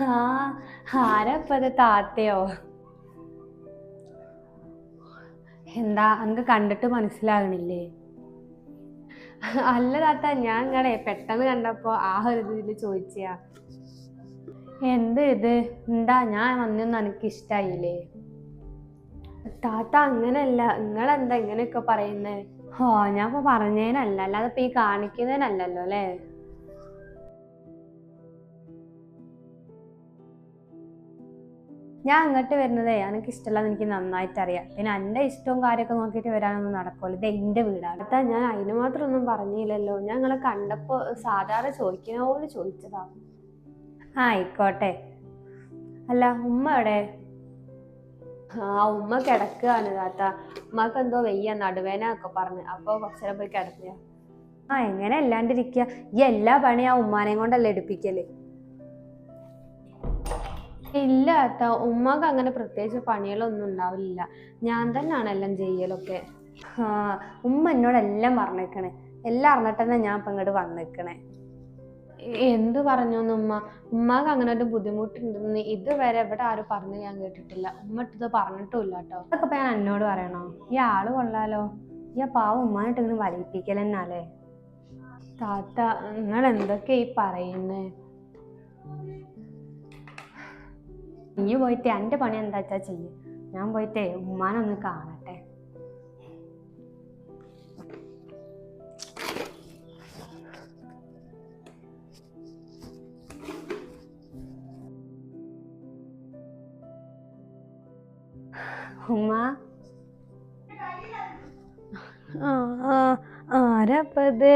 ആ ആരപ്പത് താത്തയോ? എന്താ അനക്ക് കണ്ടിട്ട് മനസ്സിലാകണില്ലേ? അല്ല താത്ത ഞാൻ നിങ്ങളെ പെട്ടെന്ന് കണ്ടപ്പോ ആ ഒരു ഇതിൽ ചോദിച്ചാ എന്ത് ഇത്? എന്താ ഞാൻ വന്നൊന്നും എനിക്ക് ഇഷ്ടായില്ലേ താത്ത അങ്ങനല്ല. നിങ്ങളെന്താ ഇങ്ങനെയൊക്കെ പറയുന്നേ? ഓ ഞാൻ ഇപ്പൊ പറഞ്ഞതിനല്ല അല്ലാതെ ഇപ്പൊ ഈ കാണിക്കുന്നതിനല്ലല്ലോ അല്ലേ? ഞാൻ അങ്ങോട്ട് വരുന്നതേ എനിക്ക് ഇഷ്ടമല്ലാന്ന് എനിക്ക് നന്നായിട്ട് അറിയാം പിന്നെ എന്റെ ഇഷ്ടവും കാര്യമൊക്കെ നോക്കിയിട്ട് വരാനൊന്നും നടക്കുമല്ലോ ഇത് എന്റെ വീടാണ്. അടുത്ത ഞാൻ അതിന് മാത്രം ഒന്നും പറഞ്ഞില്ലല്ലോ. ഞാൻ നിങ്ങളെ കണ്ടപ്പോൾ സാധാരണ ചോദിക്കുന്ന പോലെ ചോദിച്ചതാ. ആയിക്കോട്ടെ. അല്ല ഉമ്മ എവിടെ? ആ ഉമ്മ കിടക്കുകയാണ് താത്ത. ഉമ്മക്ക് എന്തോ വെയ്യ നടുവേന ഒക്കെ പറഞ്ഞ്. അപ്പോൾ കുറച്ചേരം പോയി കിടക്കുക ആ എങ്ങനെ അല്ലാണ്ടിരിക്കുക ഈ എല്ലാ പണിയും ആ ഉമ്മാനെയും കൊണ്ടല്ലേ എടുപ്പിക്കൽ? ഇല്ല ഏട്ടാ ഉമ്മക്ക് അങ്ങനെ പ്രത്യേകിച്ച് പണികളൊന്നും ഉണ്ടാവില്ല. ഞാൻ തന്നെയാണ് എല്ലാം ചെയ്യലൊക്കെ. ഉമ്മ എന്നോട് എല്ലാം പറഞ്ഞേക്കണേ. എല്ലാം അറിഞ്ഞിട്ടെന്നെ ഞാൻ ഇപ്പം ഇങ്ങോട്ട് വന്നേക്കണേ. എന്ത് പറഞ്ഞു ഉമ്മ? ഉമ്മക്ക് അങ്ങനെ ഒരു ബുദ്ധിമുട്ടുണ്ടെന്ന് ഇതുവരെ ഇവിടെ ആരും പറഞ്ഞു ഞാൻ കേട്ടിട്ടില്ല. ഉമ്മ ഇത് പറഞ്ഞിട്ടുമില്ല കേട്ടോ അതൊക്കെ ഇപ്പൊ ഞാൻ എന്നോട് പറയണോ? ഈ ആൾ കൊള്ളാലോ. ഈ പാവം ഉമ്മാനായിട്ട് ഇങ്ങനെ വലിപ്പിക്കൽ തന്നെയല്ലേ താത്ത നിങ്ങൾ എന്തൊക്കെയാ ഈ പറയുന്നേ? നീ പോയിട്ട് എന്റെ പണി എന്താ വെച്ചാ ചെയ്യ്? ഞാൻ പോയിട്ടേ ഉമ്മാനൊന്ന് കാണട്ടെ. ഉമ്മ. ആരപ്പത്?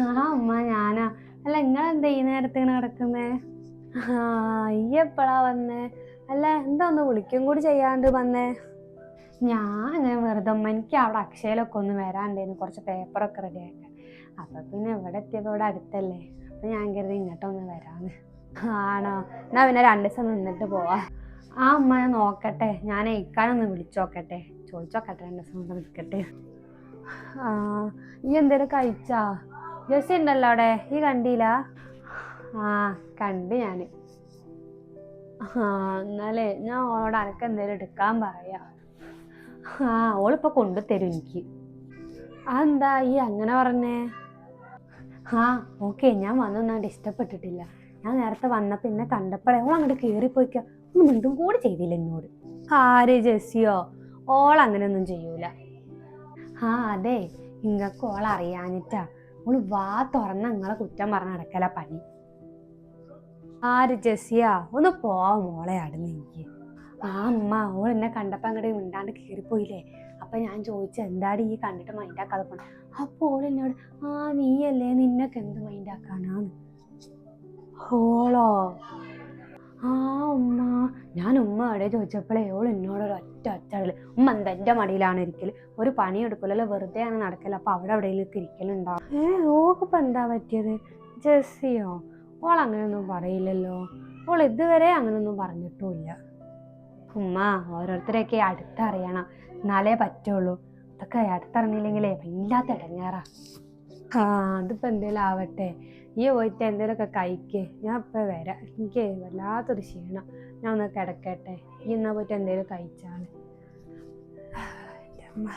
ആ ഉമ്മ ഞാനാ. അല്ല നിങ്ങളെന്താ ഈ നേരത്തെ ഇങ്ങനെ കിടക്കുന്നേ? ഈ വന്നേ? അല്ല എന്താ ഒന്ന് വിളിക്കും കൂടി ചെയ്യാണ്ട് വന്നേ? ഞാൻ അങ്ങനെ വെറുതെ എനിക്ക് അവിടെ അക്ഷയയിലൊക്കെ ഒന്ന് വരാണ്ടേനു കുറച്ച് പേപ്പറൊക്കെ റെഡി ആക്കാൻ അപ്പൊ പിന്നെ ഇവിടെ എത്തിയപ്പോൾ ഇവിടെ അടുത്തല്ലേ? അപ്പൊ ഞാൻ കരുതി ഇങ്ങോട്ടൊന്ന് വരാന്ന്. ആണോ? എന്നാ പിന്നെ രണ്ട് ദിവസം നിന്നിട്ട് പോവാ. ആ അമ്മ ഞാൻ നോക്കട്ടെ. ഞാൻ ഇക്കാനൊന്ന് വിളിച്ചോക്കട്ടെ. ചോദിച്ചോക്കട്ടെ രണ്ട് ദിവസം കൊണ്ട് നിൽക്കട്ടെ. ആ ഈ എന്തേലും കഴിച്ചാ? ജസ് ഉണ്ടല്ലോ അവിടെ. ഈ കണ്ടില്ല? ആ കണ്ട് ഞാൻ ആ എന്നാലേ ഞാൻ ഓളോട് അനക്ക് എന്തേലും എടുക്കാൻ പറയാ. ആ ഓളിപ്പോ കൊണ്ടുതരും എനിക്ക്. അതെന്താ ഈ അങ്ങനെ പറഞ്ഞേ? ആ ഓക്കെ ഞാൻ വന്നൊന്നാണ്ട് ഇഷ്ടപ്പെട്ടിട്ടില്ല. ഞാൻ നേരത്തെ വന്ന എന്നെ കണ്ടപ്പോഴേ ഓൾ അങ്ങോട്ട് കയറിപ്പോയിക്ക ഒന്നും വീണ്ടും കൂടി ചെയ്തില്ല എന്നോട്. ആര് ജെസ്സിയോ? ഓൾ അങ്ങനെയൊന്നും ചെയ്യൂല. ആ അതെ നിങ്ങൾക്ക് ഓൾ അറിയാഞ്ഞിട്ടാ. ഓൾ വാ തുറന്ന് നിങ്ങളെ കുറ്റം പറഞ്ഞ് നടക്കല പണി. ആര് ജെസ്സിയാ? ഒന്ന് പോവാ മോളെ അടുന്ന് എനിക്ക് ആ അമ്മ ഓൾ എന്നെ കണ്ടപ്പോ അങ്ങോട്ട് മിണ്ടാണ്ട് കയറിപ്പോയില്ലേ അപ്പൊ ഞാൻ ചോദിച്ചു എന്താടി ഈ കണ്ടിട്ട് മൈൻഡാക്കാതെ പോണ? അപ്പൊ ഓൾ എന്നോട് ആ നീയല്ലേ നിന്നൊക്കെ എന്ത് മൈൻഡാക്കാനാന്ന് ഓളോ ആ ഉമ്മ ഞാൻ ഉമ്മ അവിടെ ചോദിച്ചപ്പോഴേ ഓൾ എന്നോട് ഒരു ഒറ്റ ഒറ്റടൽ ഉമ്മ എന്താ എന്റെ മടിയിലാണ് ഇരിക്കൽ ഒരു പണി എടുക്കില്ലല്ലോ വെറുതെ ആണ് നടക്കൽ അപ്പൊ അവിടെ എവിടെയെങ്കിലും ഇരിക്കലുണ്ടാവും ഏ ഓക്കിപ്പോ എന്താ പറ്റിയത്? ജെസ്സിയോ? ഓൾ അങ്ങനെയൊന്നും പറയില്ലല്ലോ. ഓൾ ഇതുവരെ അങ്ങനെയൊന്നും പറഞ്ഞിട്ടുമില്ല. ഉമ്മ ഓരോരുത്തരെയൊക്കെ അടുത്തറിയണം. എന്നാലേ പറ്റുള്ളൂ. ഇതൊക്കെ അടുത്തറിഞ്ഞില്ലെങ്കിലേ വല്ലാത്ത ഇടങ്ങാറാ. ആ അതിപ്പോ എന്തേലും ആവട്ടെ. ഈ പോയിട്ട് എന്തേലൊക്കെ കഴിക്ക്. ഞാൻ ഇപ്പൊ വരാം. എനിക്ക് വല്ലാത്തൊരു ക്ഷീണം. ഞാൻ ഒന്ന് കിടക്കട്ടെ. ഈ എന്നാ പോയിട്ട് എന്തേലും കഴിച്ചാണ്. എന്റെ അമ്മ.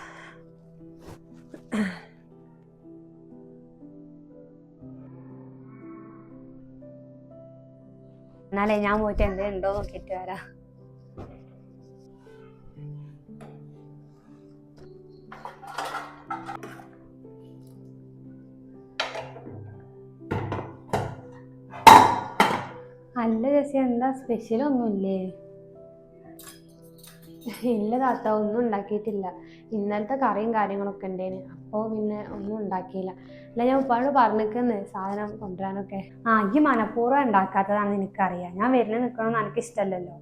എന്നാലേ ഞാൻ പോയിട്ട് എന്തേലും ഉണ്ടോ നോക്കിയിട്ട് വരാം. അല്ല ചേച്ചി എന്താ സ്പെഷ്യൽ ഒന്നുമില്ലേ? ഇല്ല താത്ത ഒന്നും ഉണ്ടാക്കിയിട്ടില്ല. ഇന്നലത്തെ കറിയും കാര്യങ്ങളൊക്കെ ഉണ്ടേന്. അപ്പോൾ പിന്നെ ഒന്നും ഉണ്ടാക്കിയില്ല. അല്ല ഞാൻ ഉപ്പാട് പറഞ്ഞിരിക്കുന്നത് സാധനം കൊണ്ടുവരാനൊക്കെ. ആ ഈ മനഃപൂർവം ഉണ്ടാക്കാത്തതാണെന്ന് എനിക്കറിയാം. ഞാൻ വരുന്ന നിൽക്കണമെന്ന് എനിക്ക് ഇഷ്ടമല്ലല്ലോ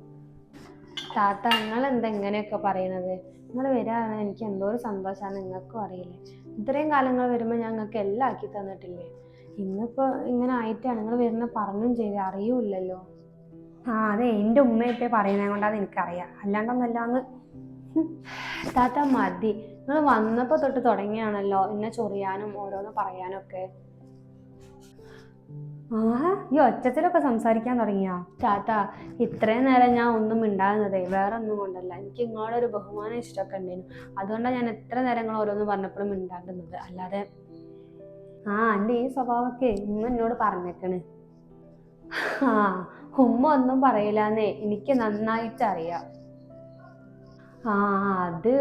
താത്ത നിങ്ങൾ എന്താ ഇങ്ങനെയൊക്കെ പറയണത്? നിങ്ങൾ വരാണ് എനിക്ക് എന്തോ ഒരു സന്തോഷമാണ് നിങ്ങൾക്കും അറിയില്ലേ? ഇത്രയും കാലങ്ങൾ വരുമ്പോൾ ഞാൻ നിങ്ങൾക്ക് എല്ലാം ആക്കി തന്നിട്ടില്ലേ? ഇന്നിപ്പോൾ ഇങ്ങനെ ആയിട്ടാണ് നിങ്ങൾ വരുന്ന പറഞ്ഞും ചെയ്ത് അറിയൂല്ലല്ലോ. ആ അതെ എന്റെ ഉമ്മയൊക്കെ പറയുന്നത് കൊണ്ടാണ് എനിക്കറിയാം. അല്ലാണ്ടൊന്നല്ലാന്ന് താത്ത മതി. നിങ്ങൾ വന്നപ്പോൾ തൊട്ട് തുടങ്ങിയാണല്ലോ എന്നെ ചൊറിയാനും ഓരോന്ന് പറയാനും ഒക്കെ. ആ ഈ ഒച്ചത്തിലൊക്കെ സംസാരിക്കാൻ തുടങ്ങിയാ? താത്ത ഇത്രയും നേരം ഞാൻ ഒന്നും മിണ്ടാകുന്നതേ വേറെ ഒന്നും കൊണ്ടല്ല. എനിക്ക് ഇങ്ങളോടൊരു ബഹുമാനം ഇഷ്ടമൊക്കെ ഉണ്ടായിരുന്നു. അതുകൊണ്ടാണ് ഞാൻ എത്ര നേരങ്ങൾ ഓരോന്ന് പറഞ്ഞപ്പോഴും മിണ്ടാണ്ടുന്നത് അല്ലാതെ ആ എന്റെ ഈ സ്വഭാവമൊക്കെ ഉമ്മ എന്നോട് പറഞ്ഞേക്കണ്. ആ ഉമ്മ ഒന്നും പറയില്ലാന്നേ എനിക്ക് നന്നായിട്ട് അറിയാം. ആ അത്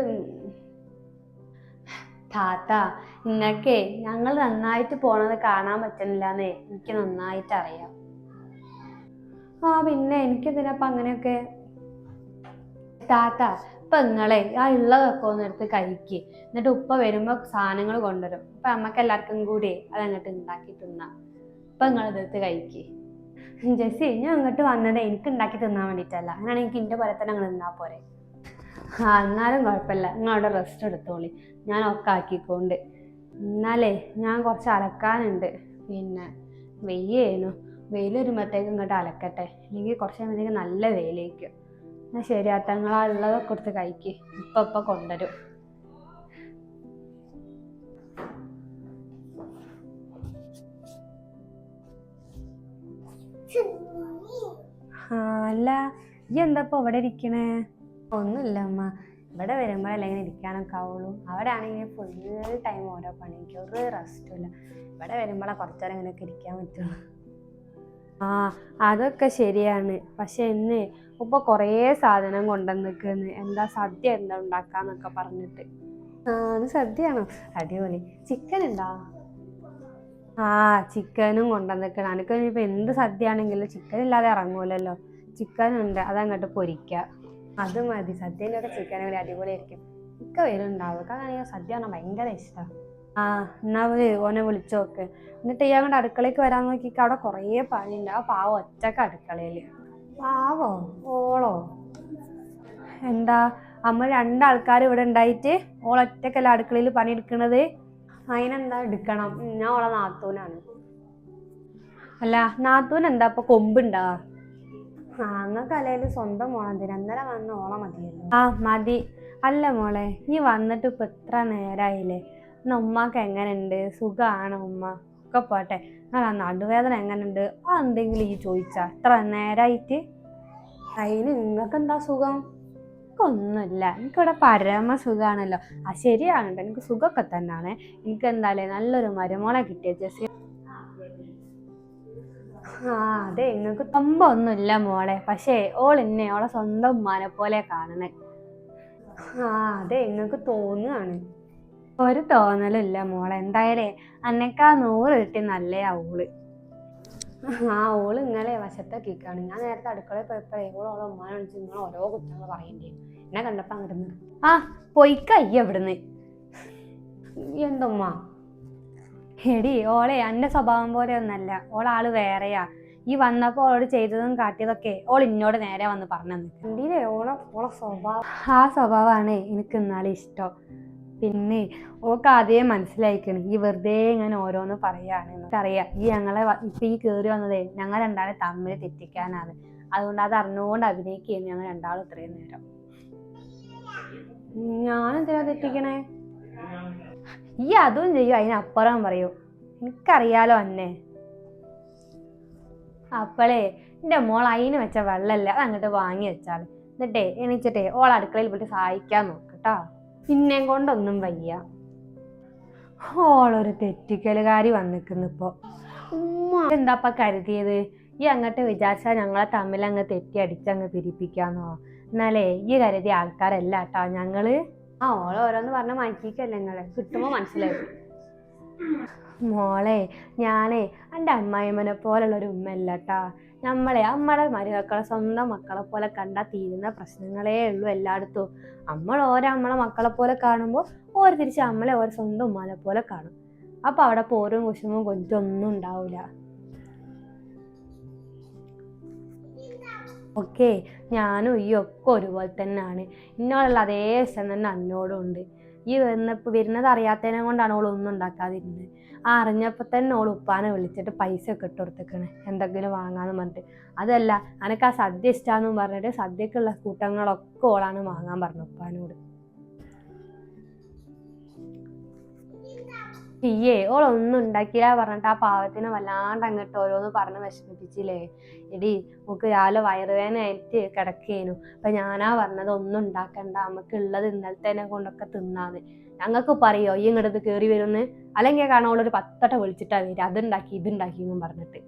താത്ത നിങ്ങൾക്കേ ഞങ്ങൾ നന്നായിട്ട് പോണത് കാണാൻ പറ്റണില്ലാന്നേ എനിക്ക് നന്നായിട്ട് അറിയാം ആ പിന്നെ എനിക്കെന്തിനപ്പം അങ്ങനെയൊക്കെ? താത്ത ഇപ്പൊ നിങ്ങളെ ആ ഉള്ളതൊക്കെ ഒന്ന് എടുത്ത് കഴിക്ക്. എന്നിട്ട് ഉപ്പ വരുമ്പോ സാധനങ്ങൾ കൊണ്ടുവരും. അപ്പൊ അമ്മയ്ക്ക് എല്ലാവർക്കും കൂടി അതങ്ങോട്ട് ഉണ്ടാക്കി തിന്നാം. ഇപ്പൊ നിങ്ങൾ ഇതെടുത്ത് കഴിക്ക്. ജെസ്സി ഞാൻ അങ്ങോട്ട് വന്നത് എനിക്ക് ഉണ്ടാക്കി തിന്നാൻ വേണ്ടിയിട്ടല്ല അങ്ങനെയാണെങ്കിൽ ഇന്റെ പോലെ തന്നെ അങ്ങ് നിന്നാ പോരെ. ആ എന്നാലും കുഴപ്പമില്ല. നിങ്ങൾ അവിടെ റെസ്റ്റ് എടുത്തോളി. ഞാൻ ഒക്കെ ആക്കിക്കൊണ്ട്. എന്നാലേ ഞാൻ കുറച്ച് അലക്കാനുണ്ട്. പിന്നെ വെയ്യേനു വെയിൽ വരുമ്പോഴത്തേക്ക് ഇങ്ങോട്ട് അലക്കട്ടെ. അല്ലെങ്കിൽ കുറച്ച് കഴിയുമ്പോഴത്തേക്ക് നല്ല വെയിലേക്കും എന്നാൽ ശരി അത്തങ്ങളാ തങ്ങളാ ഉള്ളതൊക്കെ കൊടുത്ത് കഴിക്ക്. ഇപ്പം ഇപ്പം കൊണ്ടുവരും. അല്ല ഈ എന്താ ഇപ്പൊ അവിടെ ഇരിക്കണേ? ഒന്നുമില്ല അമ്മ ഇവിടെ വരുമ്പോഴല്ലേ ഇങ്ങനെ ഇരിക്കാനൊക്കെ ആവുള്ളൂ. അവിടെ ആണെങ്കിൽ ഫുൾ ടൈം ഓരോ പണി എനിക്ക് ഒരു റെസ്റ്റും ഇല്ല. ഇവിടെ വരുമ്പോഴേ കുറച്ചേരം ഇങ്ങനെയൊക്കെ ഇരിക്കാൻ പറ്റുള്ളൂ. ആ അതൊക്കെ ശരിയാണ്. പക്ഷെ ഇന്ന് ഉപ്പ കുറേ സാധനം കൊണ്ടുവന്നിക്കുന്നു എന്താ സദ്യ എന്താ ഉണ്ടാക്കാന്നൊക്കെ പറഞ്ഞിട്ട്. ആ അത് സദ്യയാണോ? അടിപൊളി. ചിക്കൻ ഉണ്ടോ? ആ ചിക്കനും കൊണ്ടുവന്നിക്കണം എനിക്ക് ഇനിയിപ്പോൾ എന്ത് സദ്യ ആണെങ്കിലും ചിക്കൻ ഇല്ലാതെ ഇറങ്ങൂലല്ലോ. ചിക്കൻ ഉണ്ട്. അതങ്ങോട്ട് പൊരിക്കുക അത് മതി. സദ്യയിലൊക്കെ ചിക്കൻ കറി അടിപൊളിയായിരിക്കും. ഇക്ക വരുന്നുണ്ടാവും ഇക്കാണെങ്കിൽ സദ്യ പറഞ്ഞാൽ ഭയങ്കര ഇഷ്ടമാണ് ആ എന്നാ അവർ ഓനെ വിളിച്ചു നോക്ക്. എന്നിട്ട് ഇയാൾ കൊണ്ട് അടുക്കളയ്ക്ക് വരാൻ നോക്കിക്ക്. അവിടെ കുറേ പണിയുണ്ട്. ആ പാവം ഒറ്റയ്ക്ക് അടുക്കളയിൽ പാവോ? ഓളോ? എന്താ? അമ്മ രണ്ടാൾക്കാർ ഇവിടെ ഉണ്ടായിട്ട് ഓൾ ഒറ്റക്കല്ല അടുക്കളയിൽ പണിയെടുക്കണത്? അതിനെന്താ എടുക്കണം? ഞാൻ ഓളെ നാത്തൂനാണ്. അല്ല നാത്തൂൻ എന്താ ഇപ്പൊ കൊമ്പുണ്ടാ? അല്ലേലും സ്വന്തം മോളെന്തിനാ അന്നേരം വന്ന് ഓണം മതിയല്ലോ. ആ മതി. അല്ല മോളെ നീ വന്നിട്ട് ഇപ്പൊ എത്ര നേരായില്ലേ? ഇന്ന് ഉമ്മാക്ക് എങ്ങനെയുണ്ട്? സുഖമാണ് ഉമ്മ? ഒക്കെ പോട്ടെ. ആ നടുവേദന എങ്ങനെയുണ്ട്? ആ എന്തെങ്കിലും ഈ ചോദിച്ചാ. എത്ര നേരായിട്ട്? അതിന് നിങ്ങൾക്ക് എന്താ സുഖം? ഒന്നുമില്ല എനിക്കിവിടെ പരമ സുഖാണല്ലോ. ആ ശരിയാണ്. എനിക്ക് സുഖമൊക്കെ തന്നെയാണ് എനിക്ക് എന്തായാലും നല്ലൊരു മരുമോളെ കിട്ടിയ ജെസ്സി. ആ അതെ നിങ്ങൾക്ക് തൊമ്പൊന്നുമില്ല മോളെ. പക്ഷേ ഓൾ എന്നെ ഓളെ സ്വന്തം ഉമ്മാനെ പോലെ കാണണേ ആ അതെ നിങ്ങൾക്ക് തോന്നുകയാണ് ഒരു തോന്നലില്ല മോളെ. എന്തായാലേ അന്നേക്കാ നൂറ് കിട്ടി നല്ല ഓൾ. ആ ഓൾ ഇന്നലെ വശത്തെ കിക്കാണ്. ഞാൻ നേരത്തെ അടുക്കളയിൽ പോയപ്പോഴേ ഓൾ ഓളെ ഉമ്മാനെ വിളിച്ച് നിങ്ങൾ ഓരോ കുറ്റങ്ങൾ പറയണ്ടേ? എന്നെ കണ്ടപ്പോ അങ്ങോട്ട് ആ പൊയ്ക്കയ്യ ഇവിടുന്ന്. എന്തുമ്മ? എടി ഓളെ എന്റെ സ്വഭാവം പോലെ ഒന്നല്ല ഓളാൾ വേറെയാ. ഈ വന്നപ്പോ ഓളോട് ചെയ്തതും കാട്ടിയതൊക്കെ ഓൾ എന്നോട് നേരെ വന്ന് പറഞ്ഞു എന്തിനെ? ഓളെ ഓളെ സ്വഭാവം. ആ സ്വഭാവമാണ് എനിക്ക് ഇന്നാലും ഇഷ്ടം. പിന്നെ ഓക്ക് ആദ്യം മനസ്സിലായിക്കണ് ഈ വെറുതെ ഇങ്ങനെ ഓരോന്ന് പറയാണ് അറിയാം ഈ ഞങ്ങളെ ഇപ്പൊ ഈ കേറി വന്നതേ ഞങ്ങൾ രണ്ടാളെ തമ്മിൽ തെറ്റിക്കാനാണ്. അതുകൊണ്ട് അത് അറിഞ്ഞുകൊണ്ട് അഭിനയിക്കുകയാണ് ഞങ്ങൾ രണ്ടാളും ഇത്രയും നേരം. ഞാനെന്തിനാ തെറ്റിക്കണേ? ഈ അതും ചെയ്യും അതിനപ്പുറം പറയൂ. എനിക്കറിയാലോ അന്നെ. അപ്പളേ എന്റെ മോൾ അതിന് വെച്ച വെള്ളമല്ല അത് അങ്ങോട്ട് വാങ്ങി വെച്ചാൽ എന്നിട്ടേ എണീച്ചിട്ടേ ഓൾ അടുക്കളയിൽ പോയിട്ട് സഹായിക്കാൻ നോക്കട്ടാ പിന്നെ കൊണ്ടൊന്നും വയ്യ. ഓളൊരു തെറ്റിക്കലുകാരി വന്നിക്കുന്നു ഇപ്പോൾ ഉമ്മ. എന്താപ്പ കരുതിയത്? ഈ അങ്ങോട്ട് വിചാരിച്ചാൽ ഞങ്ങളെ തമ്മിൽ അങ്ങ് തെറ്റി അടിച്ചങ്ങ് പിരിപ്പിക്കാന്നോ? എന്നാലേ ഈ കരുതിയ ആൾക്കാരല്ല കേട്ടോ ഞങ്ങൾ. ആ ഓളെ ഓരോന്ന് പറഞ്ഞ മാറ്റിക്കല്ലേ നിങ്ങളെ കിട്ടുമ്പോ മനസ്സിലായി മോളെ ഞാനേ എന്റെ അമ്മായിമ്മനെ പോലുള്ള ഒരു ഉമ്മയല്ല നമ്മളെ നമ്മളെ മരുമക്കളെ സ്വന്തം മക്കളെ പോലെ കണ്ടാൽ തീരുന്ന പ്രശ്നങ്ങളേ ഉള്ളൂ എല്ലായിടത്തും. നമ്മൾ ഓരോ നമ്മളെ മക്കളെ പോലെ കാണുമ്പോൾ ഓരോ തിരിച്ച് നമ്മളെ ഓരോ സ്വന്തം ഉമ്മാനെ പോലെ കാണും. അപ്പോൾ അവിടെ പോരും കുശുമ്പും കൊഞ്ചൊന്നും ഉണ്ടാവില്ല ഓക്കെ ഞാനും ഈ ഒക്കെ ഒരുപോലെ തന്നെയാണ്. ഇന്നോളുള്ള അതേ വിഷം തന്നെ അന്നോടും ഉണ്ട് ഈ വരുന്നപ്പോൾ വരുന്നത് അറിയാത്തതിനെ കൊണ്ടാണ് ഓൾ ഒന്നും ഉണ്ടാക്കാതിരുന്നത്. ആ അറിഞ്ഞപ്പോൾ തന്നെ ഓൾ ഉപ്പാനെ വിളിച്ചിട്ട് പൈസ ഒക്കെ ഇട്ട് കൊടുത്തേക്കണേ. എന്തെങ്കിലും വാങ്ങാന്ന് പറഞ്ഞിട്ട്. അതല്ല അനക്ക് ആ സദ്യ ഇഷ്ടമാണെന്നും പറഞ്ഞിട്ട് സദ്യക്കുള്ള കൂട്ടങ്ങളൊക്കെ ഓളാണ് വാങ്ങാൻ പറഞ്ഞു ഉപ്പാനോട്. ഈയേ ഓളൊന്നും ഉണ്ടാക്കിയില്ല പറഞ്ഞിട്ട് ആ പാവത്തിനെ വല്ലാണ്ട് അങ്ങോട്ട് ഓരോന്ന് പറഞ്ഞ് വിഷമിപ്പിച്ചില്ലേ. എടി നമുക്ക് രാവിലെ വയറുവേദനയായിട്ട് കിടക്കേനു. അപ്പൊ ഞാനാ പറഞ്ഞത് ഒന്നും ഉണ്ടാക്കണ്ട. നമുക്ക് ഉള്ളത് ഇന്നലത്തേനെ കൊണ്ടൊക്കെ തിന്നാന്ന്. ഞങ്ങൾക്ക് പറയോ ഈ ഇങ്ങോട്ട് കയറി വരുമെന്ന് അല്ലെങ്കിൽ കാണാൻ ഓളൊരു പത്തട്ട വിളിച്ചിട്ടാ വരിക അതുണ്ടാക്കി ഇതുണ്ടാക്കി എന്നും പറഞ്ഞിട്ട്.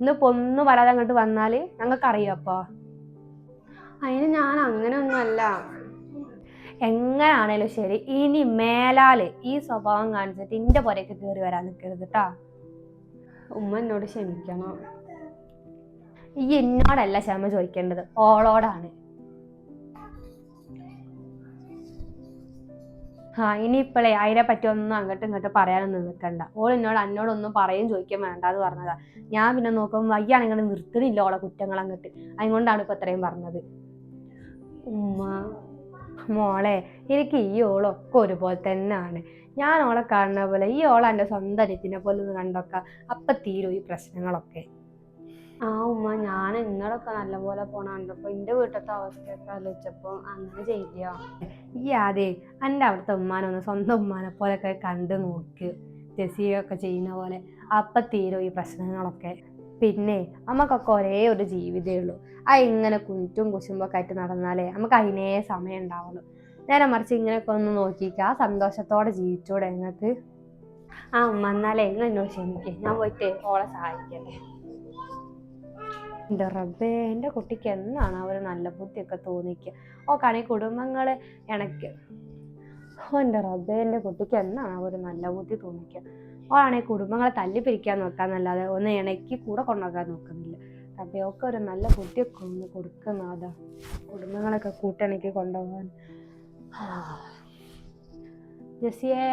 ഇന്നിപ്പോ ഒന്നും വരാതെ അങ്ങോട്ട് വന്നാൽ ഞങ്ങൾക്കറിയോ അപ്പൊ? അതിന് ഞാൻ അങ്ങനെയൊന്നുമല്ല എങ്ങനാണേലും ശരി ഇനി മേലാൽ ഈ സ്വഭാവം കാണിച്ചിട്ട് എന്റെ പുരയ്ക്ക് കയറി വരാൻ നിൽക്കരുത് കേട്ടാ ഉമ്മ എന്നോട് ക്ഷമിക്കണം. ഈ എന്നോടല്ല ക്ഷമ ചോദിക്കേണ്ടത് ഓളോടാണ്. ആ ഇനി ഇപ്പോഴേ അതിനെ പറ്റി ഒന്നും അങ്ങോട്ടും ഇങ്ങോട്ടും പറയാനൊന്നും നിൽക്കണ്ട ഓൾ എന്നോട് എന്നോടൊന്നും പറയും ചോദിക്കാൻ വേണ്ട എന്ന് പറഞ്ഞതാ. ഞാൻ പിന്നെ നോക്കുമ്പോൾ വയ്യാണ് ഇങ്ങനെ നിർത്തണില്ല ഓളെ കുറ്റങ്ങൾ അങ്ങോട്ട് അതുകൊണ്ടാണ് ഇപ്പൊ ഇത്രയും പറഞ്ഞത്. ഉമ്മ മോളെ എനിക്ക് ഈ ഓളൊക്കെ ഒരുപോലെ തന്നെയാണ് ഞാൻ ഓളെ കാണുന്ന പോലെ ഈ ഓളെ എന്റെ സ്വന്തം അനിയത്തിനെ പോലെ ഒന്ന് കണ്ടൊക്കെ. അപ്പൊ തീരും ഈ പ്രശ്നങ്ങളൊക്കെ. ആ ഉമ്മ ഞാൻ നിങ്ങളൊക്കെ നല്ലപോലെ പോണ അപ്പോൾ എന്റെ വീട്ടിലത്തെ അവസ്ഥയൊക്കെ ആലോചിച്ചപ്പോൾ അങ്ങനെ ചെയ്യില്ല ഈ ആദ്യം എന്റെ അവിടുത്തെ ഉമ്മാനൊന്ന് സ്വന്തം ഉമ്മാനെ പോലെയൊക്കെ കണ്ട് നോക്ക്. ജെസിയൊക്കെ ചെയ്യുന്ന പോലെ. അപ്പം തീരും ഈ പ്രശ്നങ്ങളൊക്കെ. പിന്നെ നമുക്കൊക്കെ ഒരേ ഒരു ജീവിതമേ ഉള്ളൂ. ആ ഇങ്ങനെ കുറ്റും കുശുമ്പൊക്കെ ആയിട്ട് നടന്നാലേ നമുക്ക് അതിനേ സമയം ഉണ്ടാവുള്ളൂ. നേരെ മറിച്ച് ഇങ്ങനെയൊക്കെ ഒന്ന് നോക്കിക്കുക സന്തോഷത്തോടെ ജീവിച്ചൂടെ നിങ്ങൾക്ക് ആ ഉമ്മ എന്നാലേ ഇന്ന് എന്നോട് ക്ഷമിക്കേ. ഞാൻ പോയിട്ട് ഓളെ സഹായിക്കട്ടെ. എന്റെ റബ്ബേ എന്റെ കുട്ടിക്ക് എന്നാണ് അവർ നല്ല ബുദ്ധിയൊക്കെ തോന്നിക്കുക ഓക്കാണെങ്കിൽ കുടുംബങ്ങൾ ഇണക്ക് ഓ എന്റെ റബ്ബേ എന്റെ കുട്ടിക്ക് എന്നാണ് അവർ നല്ല ബുദ്ധി തോന്നിക്കുക ഓളാണെങ്കിൽ കുടുംബങ്ങളെ തല്ലി പിരിക്കാൻ നോക്കാന്നല്ലാതെ ഒന്ന് ഇണക്കി കൂടെ കൊണ്ടുപോകാൻ നോക്കുന്നില്ല. അവയൊക്കെ ഒരു നല്ല കുട്ടിയൊക്കെ ഒന്ന് കൊടുക്കുന്ന അതാ കുടുംബങ്ങളൊക്കെ കൂട്ടിണക്കി കൊണ്ടുപോകാൻ. ജസിയേ